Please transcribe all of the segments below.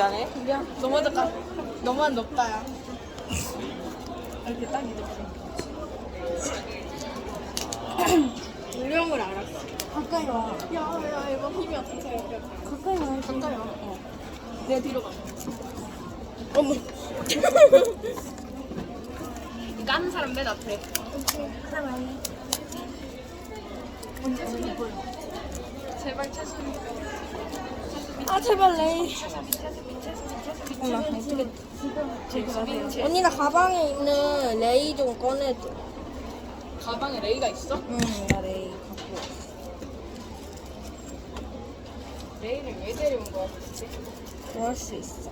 미안해. 미안. 너무 작아. 너무한 높다야. 이렇게 딱 이렇게. 유령을 알았어. 가까이 와. 야, 야, 이거 힘이 어떻게 이렇게. 가까이 와. 가까이 와. 어. 내가 뒤로 가. 어머. 까는 사람 맨 앞에. 하나만. 언제 손이 보여? 제발 차순이. 아 제발 레이. 몰라. 언니 나 가방에 있는 레이 좀 꺼내줘. 가방에 레이가 있어? 응, 나 레이 갖고. 왔어. 레이를 왜 데려온 거야 도대체? 좋아할 수 있어.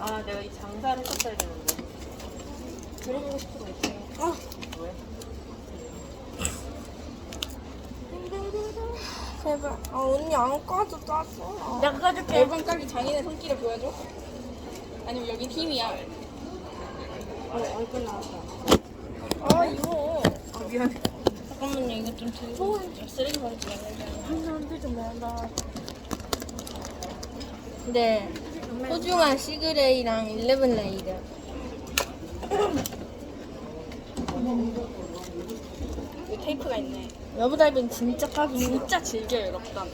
아, 내가 이 장사를 했었어야 되는데. 들어보고 거 있어요. 아. 제발. 아 언니 안 꺼줘 짜증나. 내가 꺼줄게. 앨범 까기 장인의 손길을 보여줘? 아니면 여긴 힘이야? 어, 얼굴 나왔다. 아 이거 아, 미안해. 잠깐만요, 이거 좀 들고 쓰레기 버리지 말자. 한테 좀 내다. 네, 소중한 시그레이랑 일레븐 레이드. 테이프가 있네 여부달빈 진짜 까기. 진짜 즐겨요 럽단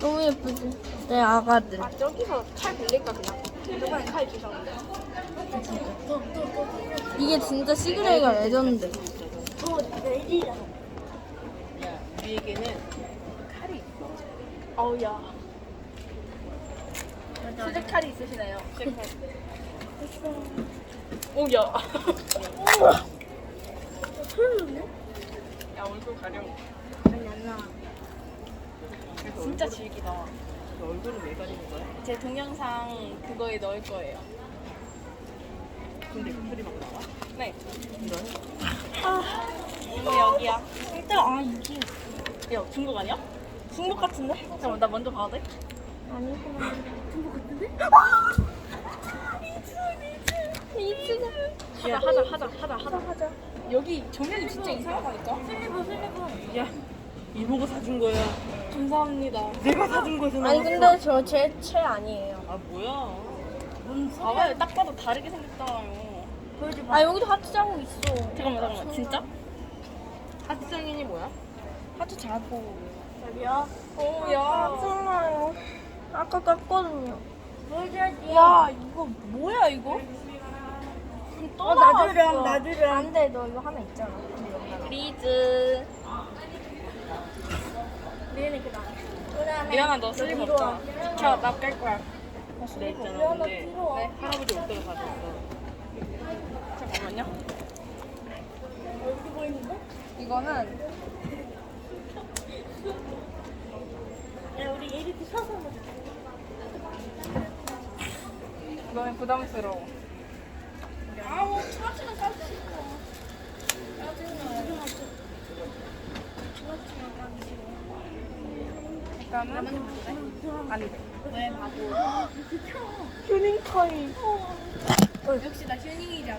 너무 예쁘지? 내 아가들. 아 저기서 칼 빌릴까 그냥? 저번에 칼 주셨는데 이게 진짜 시그레이가 레전드. 야, 우리에게는 칼이 있어. 어우 야 수제 칼이 있으시네요 수제 칼 오야 야 얼굴 가려 아니, 안 나와. 진짜 즐기다 너 얼굴은 왜 가리는 거야? 제 동영상 그거에 넣을 거예요 근데 그 소리 막 나와? 네 이런? 이거 여기야 일단, 아, 이게. 야 중국 아니야? 중국 같은데? 잠깐만 나 먼저 봐도 돼? 아니구나. 중국 같은데? 하자 하자 하자 하자 하자 하자 여기 조명이 진짜 이상하다니까 슬리브, 슬리브. 야, 이모가 사준 거야. 감사합니다 내가 사준 거잖아. 아니, 근데 저 제 채 아니에요. 아, 뭐야. 뭔 봐봐요 딱 봐도 다르게 생겼잖아요 보여줘 봐. 아, 여기도 하트 자국 있어. 잠깐만 잠깐만 진짜? 하트 장인이 뭐야? 하트 자국. 여기야 아, 오야 짜증나요. 아까 깠거든요. 보여줘야지. 야 이거 뭐야 이거? 또 어, 나왔어. 나주렴, 나주렴. 안 돼, 너 이거 하면 있잖아. 리즈 리은이 그다음. 미안아 너 슬림 뒤로 없다 와. 비켜 나깔 거야 나 있잖아. 미안하, 근데 뒤로 와. 네. 할아버지 옷 때가 가졌어. 잠깐만요 어디 보이는데? 이거는 야, 우리 이렇게 서서 먹자. 너무 부담스러워 아우, 차트는 까지. 짜증나. 일단은 아니 왜 바보? 휴닝 타임. 역시 나 휴닝이자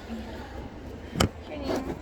휴닝